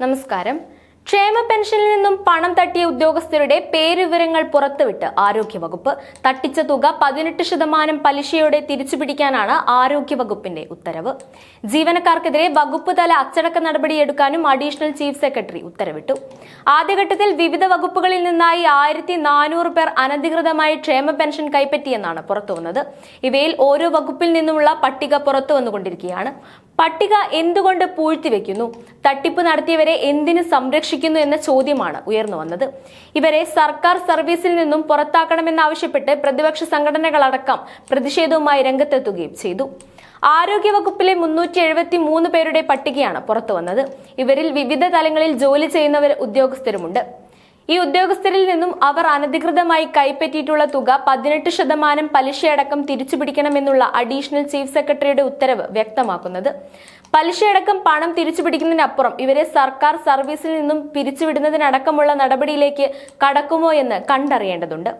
നമസ്കാരം. ക്ഷേമ പെൻഷനിൽ നിന്നും പണം തട്ടിയ ഉദ്യോഗസ്ഥരുടെ പേരുവിവരങ്ങൾ പുറത്തുവിട്ട് ആരോഗ്യവകുപ്പ്. തട്ടിച്ച തുക പതിനെട്ട് ശതമാനം പലിശയോടെ തിരിച്ചുപിടിക്കാനാണ് ആരോഗ്യവകുപ്പിന്റെ ഉത്തരവ്. ജീവനക്കാർക്കെതിരെ വകുപ്പ് തല അച്ചടക്ക നടപടിയെടുക്കാനും അഡീഷണൽ ചീഫ് സെക്രട്ടറി ഉത്തരവിട്ടു. ആദ്യഘട്ടത്തിൽ വിവിധ വകുപ്പുകളിൽ നിന്നായി ആയിരത്തി നാനൂറ് പേർ അനധികൃതമായി ക്ഷേമ പെൻഷൻ കൈപ്പറ്റിയെന്നാണ് പുറത്തുവന്നത്. ഇവയിൽ ഓരോ വകുപ്പിൽ നിന്നുമുള്ള പട്ടിക പുറത്തു വന്നുകൊണ്ടിരിക്കുകയാണ് പട്ടിക എന്തുകൊണ്ട് പൂഴ്ത്തിവെക്കുന്നു? തട്ടിപ്പ് നടത്തിയവരെ എന്തിനു സംരക്ഷിക്കുന്നു എന്ന ചോദ്യമാണ് ഉയർന്നു വന്നത്. ഇവരെ സർക്കാർ സർവീസിൽ നിന്നും പുറത്താക്കണമെന്നാവശ്യപ്പെട്ട് പ്രതിപക്ഷ സംഘടനകളടക്കം പ്രതിഷേധവുമായി രംഗത്തെത്തുകയും ചെയ്തു. ആരോഗ്യവകുപ്പിലെ മുന്നൂറ്റി എഴുപത്തി മൂന്ന് പേരുടെ പട്ടികയാണ് പുറത്തു വന്നത്. ഇവരിൽ വിവിധ തലങ്ങളിൽ ജോലി ചെയ്യുന്നവർ ഉദ്യോഗസ്ഥരുമുണ്ട്. ഈ ഉദ്യോഗസ്ഥരിൽ നിന്നും അവർ അനധികൃതമായി കൈപ്പറ്റിയിട്ടുള്ള തുക പതിനെട്ട് ശതമാനം പലിശയടക്കം തിരിച്ചുപിടിക്കണമെന്നുള്ള അഡീഷണൽ ചീഫ് സെക്രട്ടറിയുടെ ഉത്തരവ് വ്യക്തമാക്കുന്നത്. പലിശയടക്കം പണം തിരിച്ചുപിടിക്കുന്നതിനപ്പുറം ഇവരെ സർക്കാർ സർവീസിൽ നിന്നും പിരിച്ചുവിടുന്നതിനടക്കമുള്ള നടപടിയിലേക്ക് കടക്കുമോ എന്ന് കണ്ടറിയേണ്ടതുണ്ട്.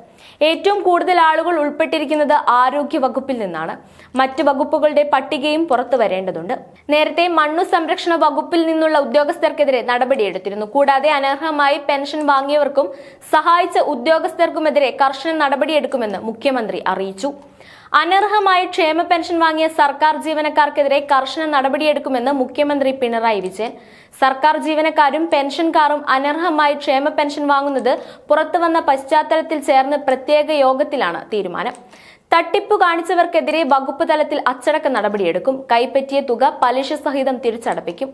ഏറ്റവും കൂടുതൽ ആളുകൾ ഉൾപ്പെട്ടിരിക്കുന്നത് ആരോഗ്യ വകുപ്പിൽ നിന്നാണ്. മറ്റ് വകുപ്പുകളുടെ പട്ടികയും പുറത്തു വരേണ്ടതുണ്ട്. നേരത്തെ മണ്ണു സംരക്ഷണ വകുപ്പിൽ നിന്നുള്ള ഉദ്യോഗസ്ഥർക്കെതിരെ നടപടിയെടുത്തിരുന്നു കൂടാതെ അനർഹമായി പെൻഷൻ വാങ്ങിയവർക്കും സഹായിച്ച ഉദ്യോഗസ്ഥർക്കുമെതിരെ കർശന നടപടിയെടുക്കുമെന്ന് മുഖ്യമന്ത്രി അറിയിച്ചു. അനർഹമായി ക്ഷേമ പെൻഷൻ വാങ്ങിയ സർക്കാർ ജീവനക്കാർക്കെതിരെ കർശന നടപടിയെടുക്കുമെന്ന് മുഖ്യമന്ത്രി പിണറായി വിജയൻ. സർക്കാർ ജീവനക്കാരും പെൻഷൻകാരും അനർഹമായി ക്ഷേമ പെൻഷൻ വാങ്ങുന്നത് പുറത്തുവന്ന പശ്ചാത്തലത്തിൽ ചേർന്ന് പ്രത്യേക യോഗത്തിലാണ് തീരുമാനം. തട്ടിപ്പ് കാണിച്ചവർക്കെതിരെ വകുപ്പ് തലത്തിൽ അച്ചടക്ക നടപടിയെടുക്കും. കൈപ്പറ്റിയ തുക പലിശ സഹിതം തിരിച്ചടപ്പിക്കും.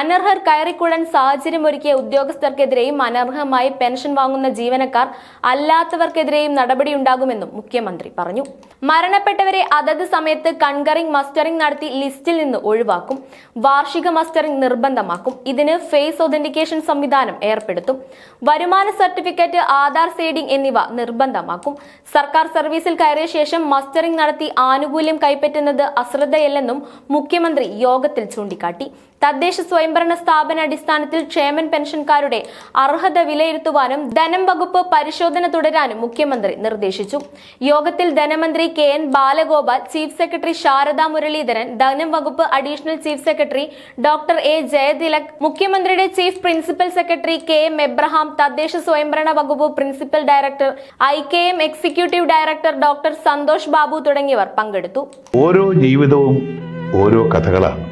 അനർഹർ കയറിക്കൂടാൻ സാഹചര്യമൊരുക്കിയ ഉദ്യോഗസ്ഥർക്കെതിരെയും അനർഹമായി പെൻഷൻ വാങ്ങുന്ന ജീവനക്കാർ അല്ലാത്തവർക്കെതിരെയും നടപടിയുണ്ടാകുമെന്നും മുഖ്യമന്ത്രി പറഞ്ഞു. മരണപ്പെട്ടവരെ അതത് സമയത്ത് കൺകറിംഗ് മസ്റ്ററിംഗ് നടത്തി ലിസ്റ്റിൽ നിന്ന് ഒഴിവാക്കും. വാർഷിക മസ്റ്ററിംഗ് നിർബന്ധമാക്കും. ഇതിന് ഫേസ് ഒതന്റിക്കേഷൻ സംവിധാനം ഏർപ്പെടുത്തും. വരുമാന സർട്ടിഫിക്കറ്റ് ആധാർ സീഡിംഗ് എന്നിവ നിർബന്ധമാക്കും. സർക്കാർ സർവീസിൽ കയറിയ ശേഷം മസ്റ്ററിംഗ് നടത്തി ആനുകൂല്യം കൈപ്പറ്റുന്നത് അശ്രദ്ധയല്ലെന്നും മുഖ്യമന്ത്രി യോഗത്തിൽ ചൂണ്ടിക്കാട്ടി. തദ്ദേശ സ്വയംഭരണ സ്ഥാപന അടിസ്ഥാനത്തിൽ ക്ഷേമൻ പെൻഷൻകാരുടെ അർഹത വിലയിരുത്തുവാനും ധനം വകുപ്പ് പരിശോധന തുടരാനും മുഖ്യമന്ത്രി നിർദ്ദേശിച്ചു. യോഗത്തിൽ ധനമന്ത്രി K N Balagopal chief secretary Sharada Muraleedharan ധനം വകുപ്പ് additional chief secretary doctor A Jayathilak മുഖ്യമന്ത്രിയുടെ chief principal secretary K M Abraham തദ്ദേശ സ്വയംഭരണ വകുപ്പ് principal director I K M executive director doctor Santhosh Babu തുടങ്ങിയവർ പങ്കെടുത്തു. ഓരോ ജീവിതവും ഓരോ കഥകളാണ്.